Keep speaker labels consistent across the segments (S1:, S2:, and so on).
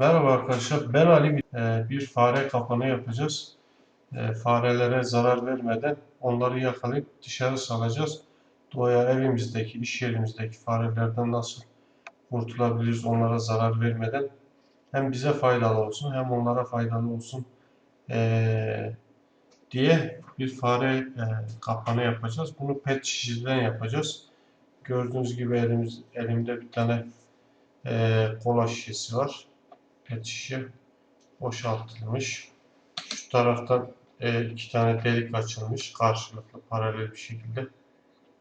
S1: Merhaba arkadaşlar, ben Ali. Ee, Bir fare kapanı yapacağız. Ee, Farelere zarar vermeden onları yakalayıp dışarı salacağız. Doğaya evimizdeki, iş yerimizdeki farelerden nasıl kurtulabiliriz onlara zarar vermeden. Hem bize faydalı olsun hem onlara faydalı olsun ee, diye bir fare e, kapanı yapacağız. Bunu pet şişeden yapacağız. Gördüğünüz gibi elimiz, elimde bir tane e, kola şişesi var pet boşaltılmış. Şu taraftan e, iki tane delik açılmış karşılıklı paralel bir şekilde.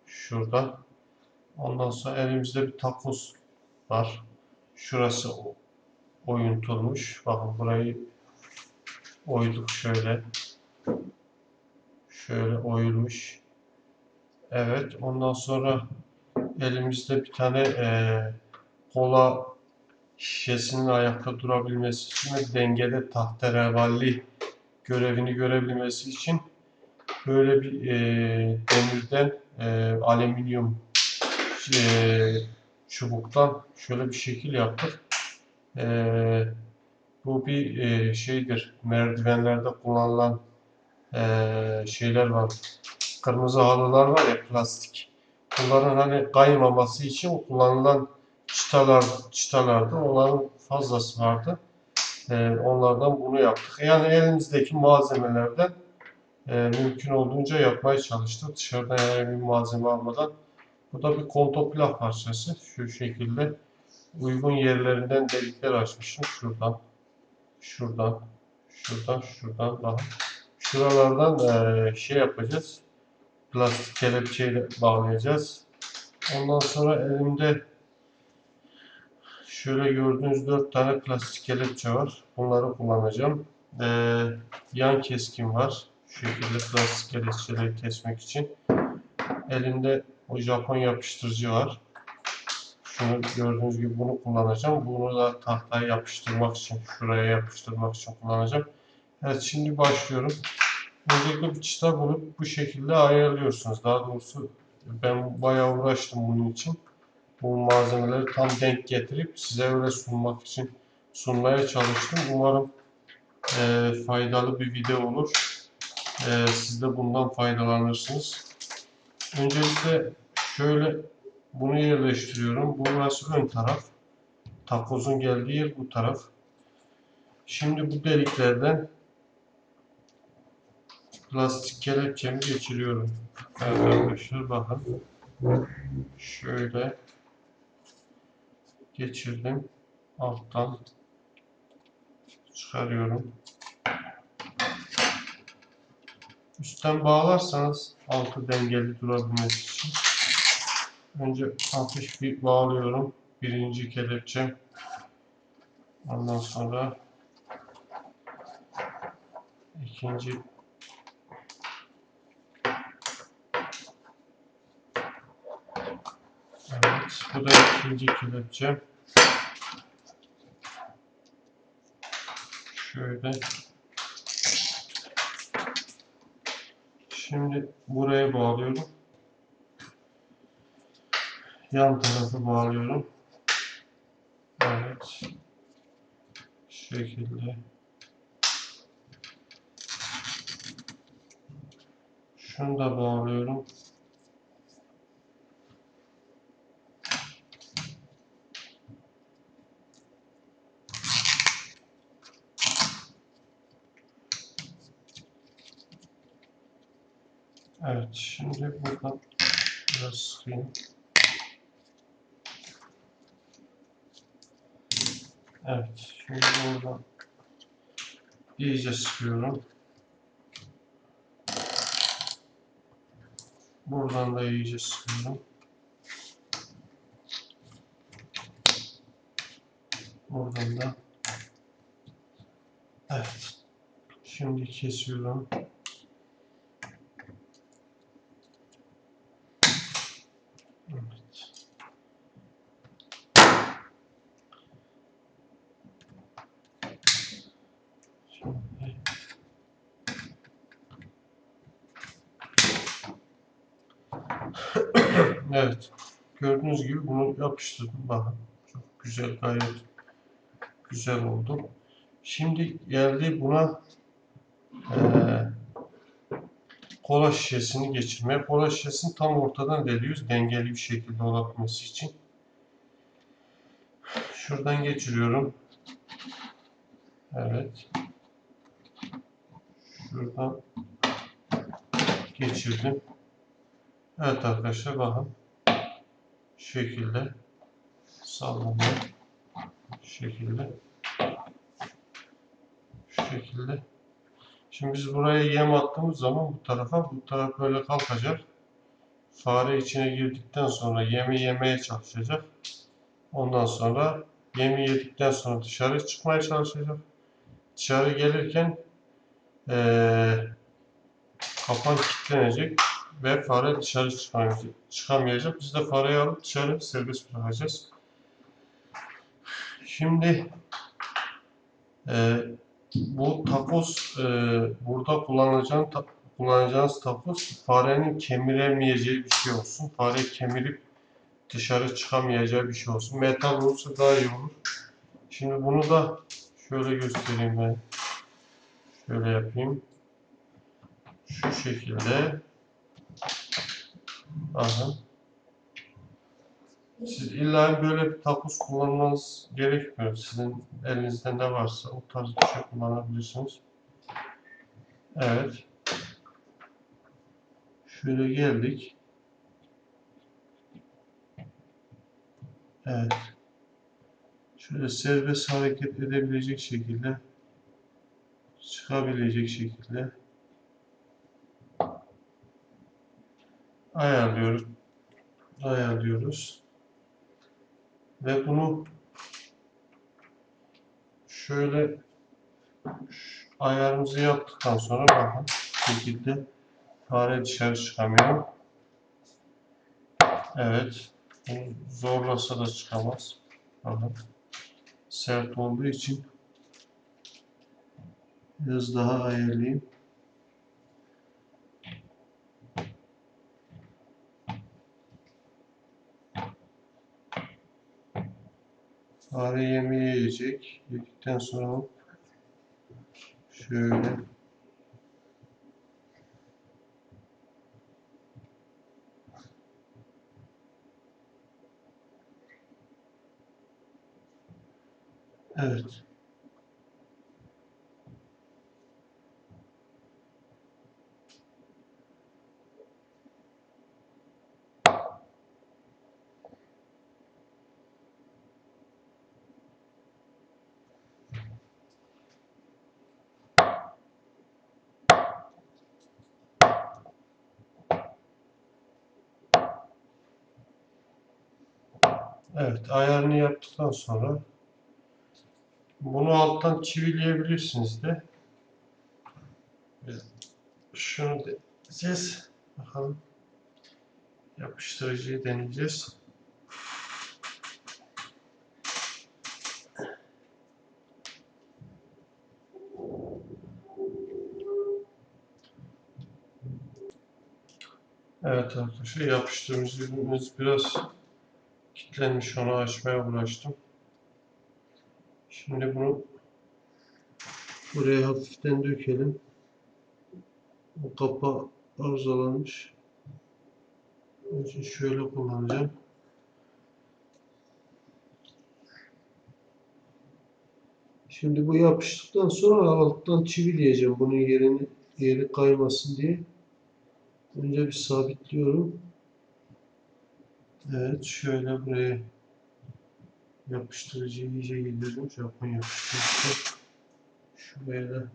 S1: Şurada. Ondan sonra elimizde bir takoz var. Şurası oyuntulmuş. Bakın burayı oyduk şöyle. Şöyle oyulmuş. Evet. Ondan sonra elimizde bir tane e, kola şişesinin ayakta durabilmesi için ve dengede tahterevalli görevini görebilmesi için böyle bir e, demirden e, alüminyum e, çubuktan şöyle bir şekil yaptık. E, bu bir e, şeydir. Merdivenlerde kullanılan e, şeyler var. Kırmızı halılar var ya plastik. Bunların hani kaymaması için kullanılan çıtalar çıtalardı. Onların fazlası vardı. Ee, onlardan bunu yaptık. Yani elimizdeki malzemelerden e, mümkün olduğunca yapmaya çalıştık. Dışarıdan herhangi bir malzeme almadan. Bu da bir kontopla parçası. Şu şekilde uygun yerlerinden delikler açmışım. Şuradan, şuradan, şuradan, şuradan daha. Şuralardan e, şey yapacağız. Plastik kelepçeyle bağlayacağız. Ondan sonra elimde Şöyle gördüğünüz dört tane plastik kelepçe var. Bunları kullanacağım. Ee, yan keskin var. Şu şekilde plastik kelepçeleri kesmek için. Elimde o Japon yapıştırıcı var. Şunu gördüğünüz gibi bunu kullanacağım. Bunu da tahtaya yapıştırmak için, şuraya yapıştırmak için kullanacağım. Evet şimdi başlıyorum. Öncelikle bir çıta bulup bu şekilde ayarlıyorsunuz. Daha doğrusu ben bayağı uğraştım bunun için bu malzemeleri tam denk getirip size öyle sunmak için sunmaya çalıştım. Umarım e, faydalı bir video olur. E, siz de bundan faydalanırsınız. Öncelikle şöyle bunu yerleştiriyorum. Burası ön taraf. Takozun geldiği yer bu taraf. Şimdi bu deliklerden plastik kelepçemi geçiriyorum. Evet arkadaşlar bakın. Şöyle geçirdim. Alttan çıkarıyorum. Üstten bağlarsanız altı dengeli durabilmesi için önce hafif bir bağlıyorum. Birinci kelepçem. Ondan sonra ikinci Evet, bu da ikinci kelepçem. Şöyle. Şimdi buraya bağlıyorum. Yan tarafı bağlıyorum. Evet. Şu şekilde. Şunu da bağlıyorum. Evet, şimdi buradan biraz sıkayım. Evet, şimdi buradan iyice sıkıyorum. Buradan da iyice sıkıyorum. Buradan da. Evet. Şimdi kesiyorum. Evet. Şimdi Evet. Gördüğünüz gibi bunu yapıştırdım. Bakın. Çok güzel gayet Güzel oldu. Şimdi geldi buna eee kola şişesini geçirmeye. Kola şişesini tam ortadan deliyoruz. Dengeli bir şekilde olabilmesi için. Şuradan geçiriyorum. Evet. Şuradan geçirdim. Evet arkadaşlar bakın. Şekilde sallanıyor. Şekilde. Şu şekilde. Şimdi biz buraya yem attığımız zaman bu tarafa bu taraf böyle kalkacak. Fare içine girdikten sonra yemi yemeye çalışacak. Ondan sonra yemi yedikten sonra dışarı çıkmaya çalışacak. Dışarı gelirken eee kapan kilitlenecek ve fare dışarı çıkamayacak. Biz de fareyi alıp dışarı serbest bırakacağız. Şimdi eee bu takoz e, burada kullanacağın ta- kullanacağınız takoz farenin kemiremeyeceği bir şey olsun. Fare kemirip dışarı çıkamayacağı bir şey olsun. Metal olursa daha iyi olur. Şimdi bunu da şöyle göstereyim ben. Şöyle yapayım. Şu şekilde. Bakın. Siz illa böyle bir takoz kullanmanız gerekmiyor. Sizin elinizde ne varsa o tarz bir şey kullanabilirsiniz. Evet. Şöyle geldik. Evet. Şöyle serbest hareket edebilecek şekilde çıkabilecek şekilde ayarlıyoruz. Ayarlıyoruz. Ve bunu şöyle ayarımızı yaptıktan sonra bakın şekilde fare dışarı çıkamıyor. Evet. Zorlasa da çıkamaz. Bakın. Sert olduğu için biraz daha ayarlayayım. Fare yemeği yiyecek. Yedikten sonra hop şöyle Evet. Evet, ayarını yaptıktan sonra bunu alttan çivileyebilirsiniz de. Şunu deneyeceğiz. Bakalım. Yapıştırıcıyı deneyeceğiz. Evet arkadaşlar yapıştırıcımız biraz kilitlenmiş onu açmaya uğraştım. Şimdi bunu buraya hafiften dökelim. Bu kapağı arızalanmış. Onun için şöyle kullanacağım. Şimdi bu yapıştıktan sonra alttan çivileyeceğim bunun yerini yeri kaymasın diye. Önce bir sabitliyorum. Evet şöyle buraya yapıştırıcıyı iyice yedirdim. Japon yapıştırıcısı. Şuraya da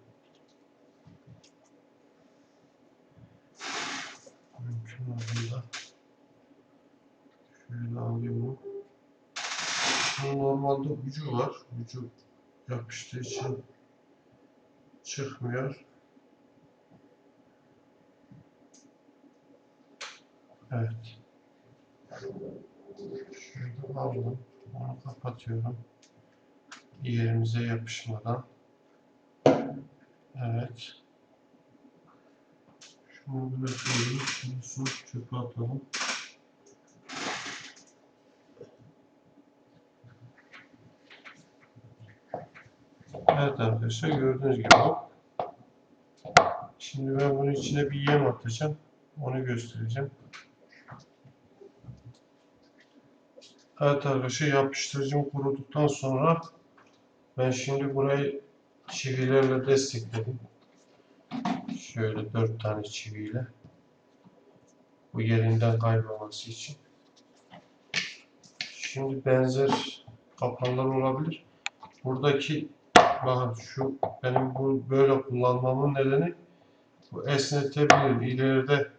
S1: mümkün olduğunda şöyle alıyorum. Bunun normalde ucu var. Ucu yapıştığı için çıkmıyor. Evet. Aldım. Onu kapatıyorum. Yerimize yapışmadan. Evet. Şunu bırakalım. Şunu su çöpe atalım. Evet arkadaşlar gördüğünüz gibi. Şimdi ben bunun içine bir yem atacağım. Onu göstereceğim. Evet arkadaşlar yapıştırıcım kuruduktan sonra ben şimdi burayı çivilerle destekledim. Şöyle dört tane çiviyle. Bu yerinden kaymaması için. Şimdi benzer kapanlar olabilir. Buradaki bakın şu benim bu böyle kullanmamın nedeni bu esnetebilir. İleride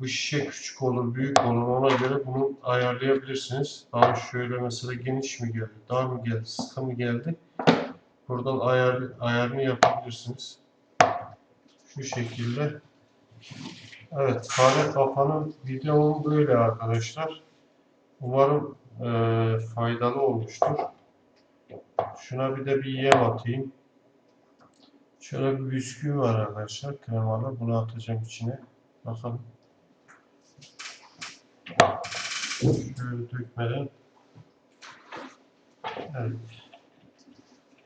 S1: bu şişe küçük olur, büyük olur. Ona göre bunu ayarlayabilirsiniz. Daha şöyle mesela geniş mi geldi, dar mı geldi, sıkı mı geldi? Buradan ayar, ayarını yapabilirsiniz. Şu şekilde. Evet, fare kapanın videom böyle arkadaşlar. Umarım eee, faydalı olmuştur. Şuna bir de bir yem atayım. Şöyle bir bisküvi var arkadaşlar. Kremalı. Bunu atacağım içine. Bakalım. Şöyle dökmeden. Evet.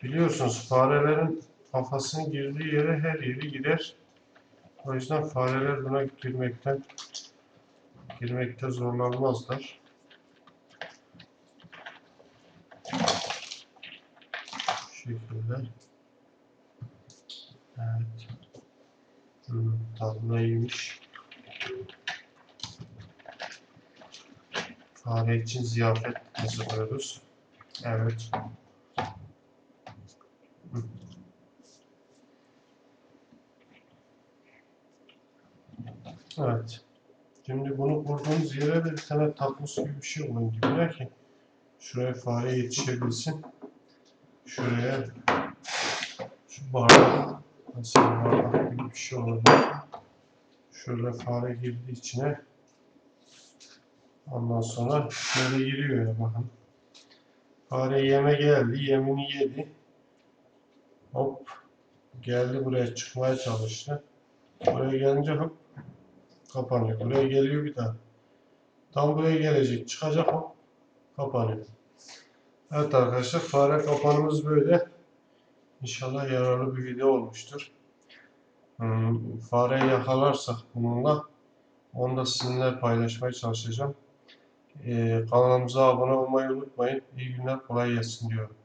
S1: Biliyorsunuz farelerin kafasının girdiği yere her yeri girer. O yüzden fareler buna girmekten girmekte zorlanmazlar. Şu şekilde. Evet. Hmm, tadına iyiymiş. Fare için ziyafet hazırlıyoruz. Evet. Evet. Şimdi bunu kurduğumuz yere de bir tane tatmus gibi bir şey koyun dibine ki şuraya fare yetişebilsin. Şuraya şu bardak mesela bardak gibi bir şey olabilir. Şöyle fare girdi içine. Ondan sonra şöyle giriyor ya bakın. Fare yeme geldi, yemini yedi. Hop geldi buraya çıkmaya çalıştı. Buraya gelince hop kapanıyor. Buraya geliyor bir daha. Tam buraya gelecek, çıkacak hop kapanıyor. Evet arkadaşlar fare kapanımız böyle. İnşallah yararlı bir video olmuştur. Hmm, fareyi yakalarsak bununla onu da sizinle paylaşmaya çalışacağım. Ee, kanalımıza abone olmayı unutmayın. İyi günler, kolay gelsin diyorum.